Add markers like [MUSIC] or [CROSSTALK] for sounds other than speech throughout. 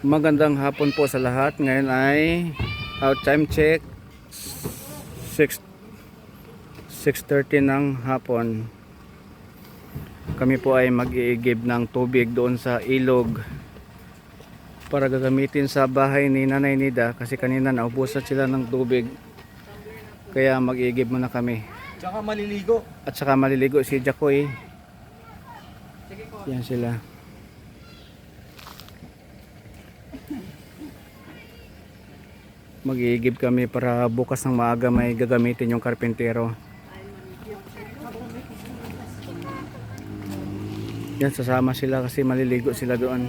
Magandang hapon po sa lahat. Ngayon ay out time check 6 6:30 ng hapon. Kami po ay mag-iigib ng tubig doon sa ilog para gagamitin sa bahay ni Nanay Nida kasi kanina naubusan sila ng tubig. Kaya mag-iigib muna kami. Tsaka maliligo. At saka maliligo si Jacoy. Yan sila. Mag-iigib kami para bukas ng maaga may gagamitin yung karpintero. Yan, sasama sila kasi maliligo sila doon.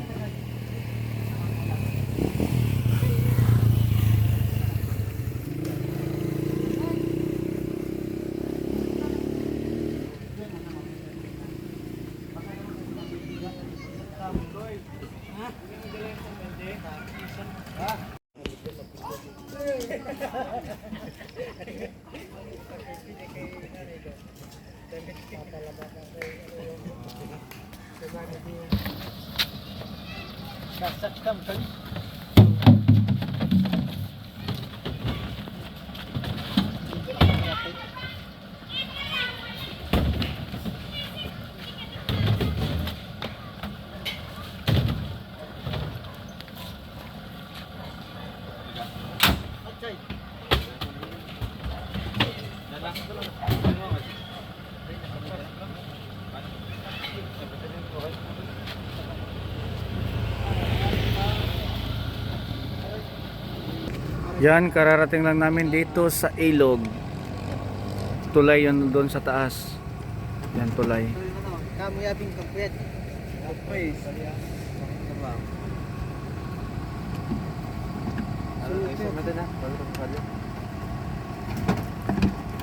Sasaktan ka rin. Yan, kararating lang namin dito sa ilog. Tulay yun doon sa taas. Yan, tulay. Kamu yabing kampret. Kapres.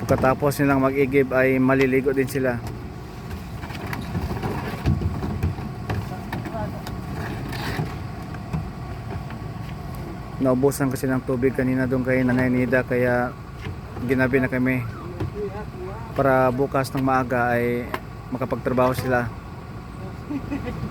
Pagkatapos nilang mag-igib ay maliligo din sila. Naubusan kasi ng tubig kanina doon kay Nanay Nida kaya ginabi na kami para bukas ng maaga ay makapagtrabaho sila. [LAUGHS]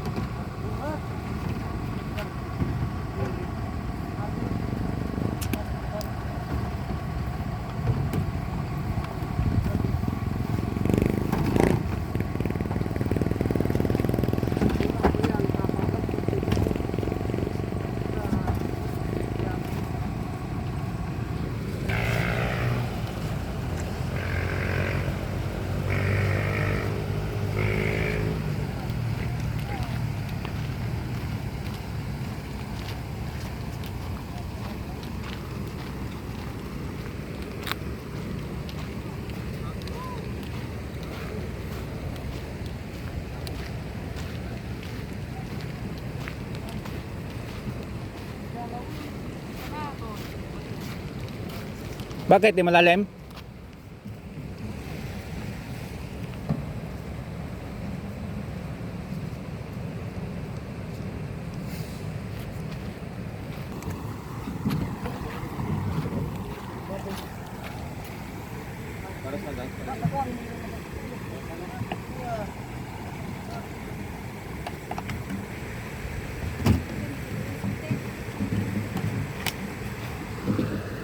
Bakit di malalim?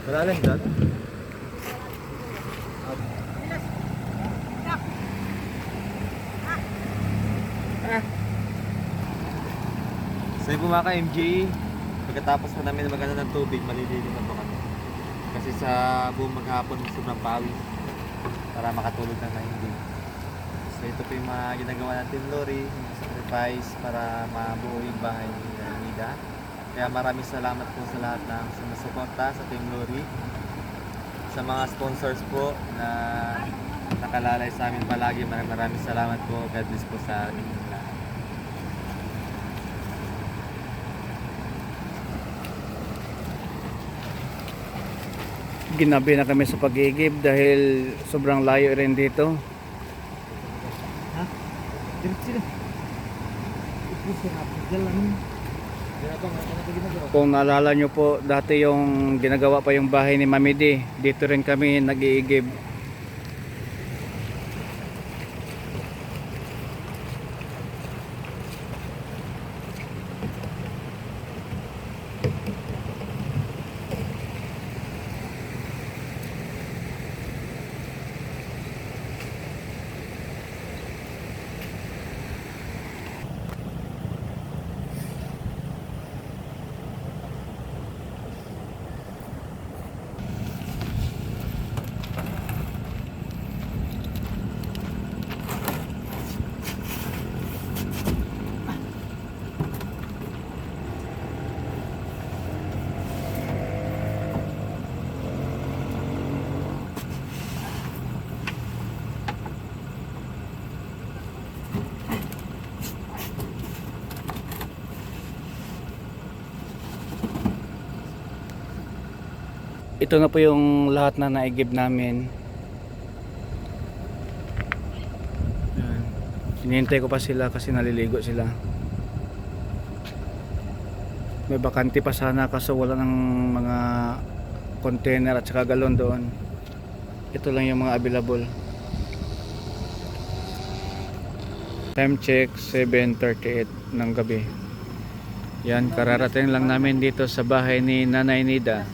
Malalim dyan. So yung mga ka-MJ, pagkatapos pa namin maganda ng tubig, maliligo na po kami. Kasi sa buong maghapon, sobrang pawis para makatulog na hindi. So ito po yung mga ginagawa natin, Lori, yung sacrifice para mabuo yung bahay ni Nida. Kaya maraming salamat po sa lahat ng sumusuporta sa Team Lori. Sa mga sponsors po na nakalalay sa amin palagi, maraming salamat po. God bless po sa inyong lahat. Ginabi na kami sa pag-igib dahil sobrang layo rin dito. Kung naalala nyo po, dati yung ginagawa pa yung bahay ni Mami D. Dito rin kami nag-iigib. Ito na po yung lahat na naigib namin. Hinihintay ko pa sila kasi naliligo sila. May bakante pa sana kaso wala ng mga container at saka galon doon. Ito lang yung mga available. Time check 7.38 ng gabi. Yan, kararating lang namin dito sa bahay ni Nanay Nida.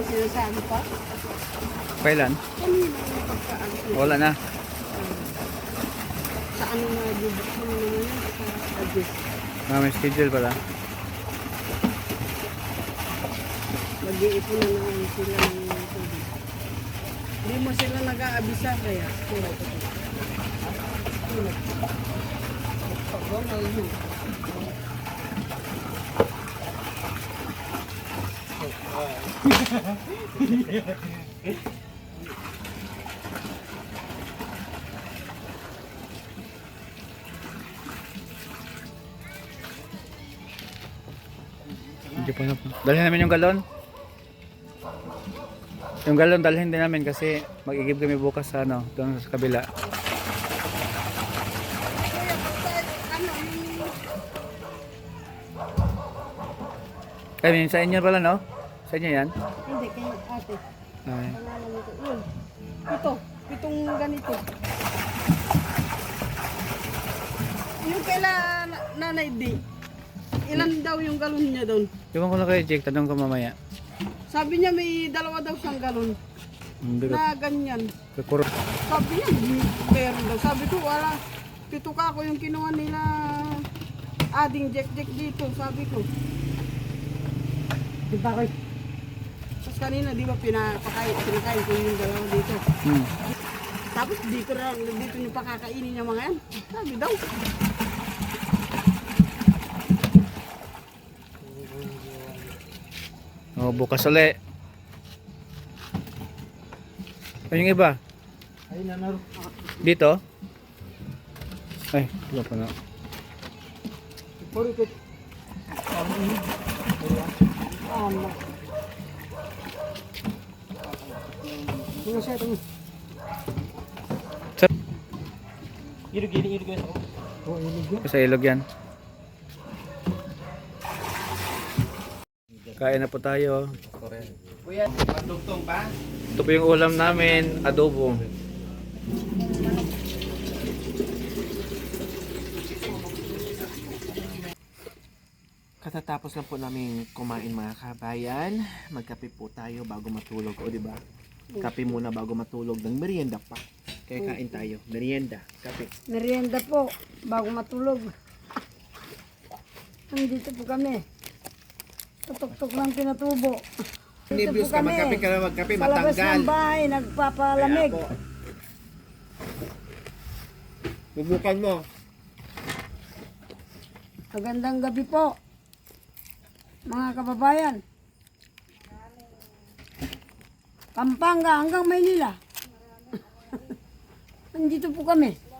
sinasabi pa. Kailan? Kanina yung pagkaan. Wala na. Sa ano mo naman yun? Sa adjust. Ah, may schedule pala. Mag-iipon na naman sila ng tubig. Hindi mo sila nag-aabisa kaya. Kaya ito. Pagod na yun. Hindi pa. Dalhin namin yung galon. Yung galon dalhin din namin kasi mag-igib kami bukas sa ano, doon sa kabila. Kaya sa inyo pala no? Sa inyo yan? Hindi, kay ate. Ay. Pangalan nito. Yun. Ito. Pitong ganito. Yung kaila na- nanay di. Ilan daw yung galon niya doon? Iwan ko lang kay Jake, tanong ko mamaya. Sabi niya may dalawa daw siyang galon Hindi ko. na ganyan. Kakuro. Sabi niya, meron daw. Sabi ko, wala. Pito ka ako yung kinuha nila ading Jack-Jack dito. Sabi ko. Di ba kayo? Tapos kanina, di ba, pinapakain, pinakain ko yung dalawa dito. Hmm. Tapos dito na dito niyo pakakainin yung mga yan. Sabi daw. Oh, bukas uli. Ay, yung iba? Ay, nanaro. Dito? Ay, wala pa na. Puro ko. Ano? Ano siya? Sa- Irog yun, irog yun. Oh, ilig yan. Sa ilog yan. Kain na po tayo. Kuya, pandugtong pa? Ito po yung ulam namin, adobo. Katatapos lang po namin kumain mga kabayan, magkape po tayo bago matulog, o di ba? Kape muna bago matulog ng merienda pa. Kaya kain tayo, merienda, kape. Merienda po, bago matulog. Nandito po kami. Tutok-tok lang tinatubo. Dito Nervyos po ka, kami. magkape ka na magkape, Sa labas matanggal. ng bahay, nagpapalamig. Kaya po. Bubukan mo. Magandang gabi po. Mga kababayan. Pampanga hanggang Maynila. [LAUGHS] Nandito po kami.